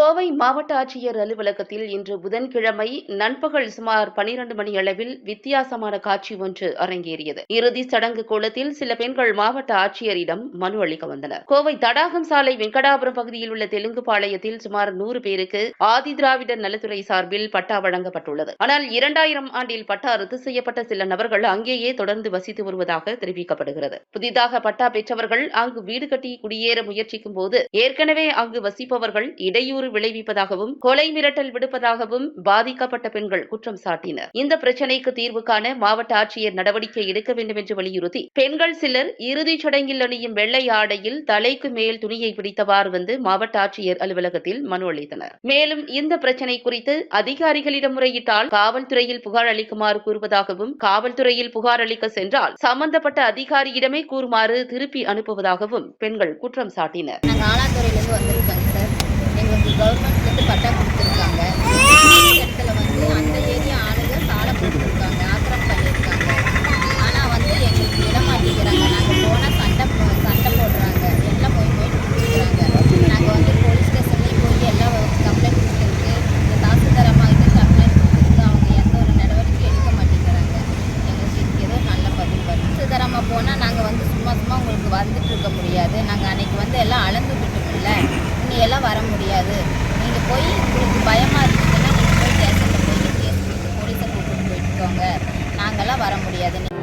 கோவை மாவட்ட ஆட்சியர் அலுவலகத்தில் இன்று புதன்கிழமை நண்பகல் சுமார் பனிரண்டு மணி அளவில் வித்தியாசமான காட்சி ஒன்று அரங்கேறியது. இறுதி சடங்கு கோலத்தில் சில பெண்கள் மாவட்ட ஆட்சியரிடம் மனு அளிக்க வந்தனர். கோவை தடாகம் சாலை வெங்கடாபுரம் பகுதியில் உள்ள தெலுங்கு பாளையத்தில் சுமார் நூறு பேருக்கு ஆதி திராவிடர் நலத்துறை சார்பில் பட்டா வழங்கப்பட்டுள்ளது. ஆனால் இரண்டாயிரம் ஆண்டில் பட்டா ரத்து செய்யப்பட்ட சில நபர்கள் அங்கேயே தொடர்ந்து வசித்து வருவதாக தெரிவிக்கப்படுகிறது. புதிதாக பட்டா பெற்றவர்கள் அங்கு வீடு கட்டி குடியேற முயற்சிக்கும் போது ஏற்கனவே அங்கு வசிப்பவர்கள் இடையூறு விளைவிப்பதாகவும் கொலை மிரட்டல் விடுப்பதாகவும் பாதிக்கப்பட்ட பெண்கள் குற்றம் சாட்டினர். இந்த பிரச்சினைக்கு தீர்வு காண மாவட்ட ஆட்சியர் நடவடிக்கை எடுக்க வேண்டும் என்று வலியுறுத்தி பெண்கள் சிலர் இறுதிச் சடங்கில் அணியும் வெள்ளை ஆடையில் தலைக்கு மேல் துணியை பிடித்தவாறு வந்து மாவட்ட ஆட்சியர் அலுவலகத்தில் மனு அளித்தனர். மேலும் இந்த பிரச்சினை குறித்து அதிகாரிகளிடம் முறையிட்டால் காவல்துறையில் புகார் அளிக்குமாறு கூறுவதாகவும் காவல்துறையில் புகார் அளிக்க சென்றால் சம்பந்தப்பட்ட அதிகாரியிடமே கூறுமாறு திருப்பி அனுப்புவதாகவும் பெண்கள் குற்றம் சாட்டினர். வந்து கவர்மெண்ட் வந்து கவர்மெண்ட்லேருந்து பட்டா கொடுத்துருக்காங்க. இடத்துல வந்து அந்த ஏரியா ஆளுங்க சாலை போட்டுருக்காங்க ஆக்கிரம் பண்ணியிருக்காங்க. ஆனால் வந்து எங்களுக்கு விட மாட்டேங்கிறாங்க நாங்கள் போனால் சண்டை போ- சண்டை போடுறாங்க. எல்லாம் போய் போய் கொடுக்குறாங்க நாங்கள் வந்து போலீஸ் ஸ்டேஷன்லேயும் போய் எல்லாம் கம்ப்ளைண்ட் கொடுத்துருக்கு. இந்த தாசில்தார் அம்மா இது கம்ப்ளைண்ட் கொடுத்துருக்கு. அவங்க எந்த ஒரு நடவடிக்கை எடுக்க மாட்டேங்கிறாங்க. எங்களுக்கு ஏதோ நல்ல பதில் வரும். தாசில்தார் அம்மா போனால் நாங்கள் வந்து சும்மா சும்மா உங்களுக்கு வந்துட்டு இருக்க முடியாது. நாங்கள் அன்னைக்கு இப்படியெல்லாம் வர முடியாது. நீங்கள் போய் உங்களுக்கு பயமாக இருந்துச்சுன்னா நீங்கள் போய் ஸ்டேஷனில் போய் போலீஸை கூப்பிட்டு போயிட்டுக்கோங்க. நாங்கள்லாம் வர முடியாது. நீங்கள்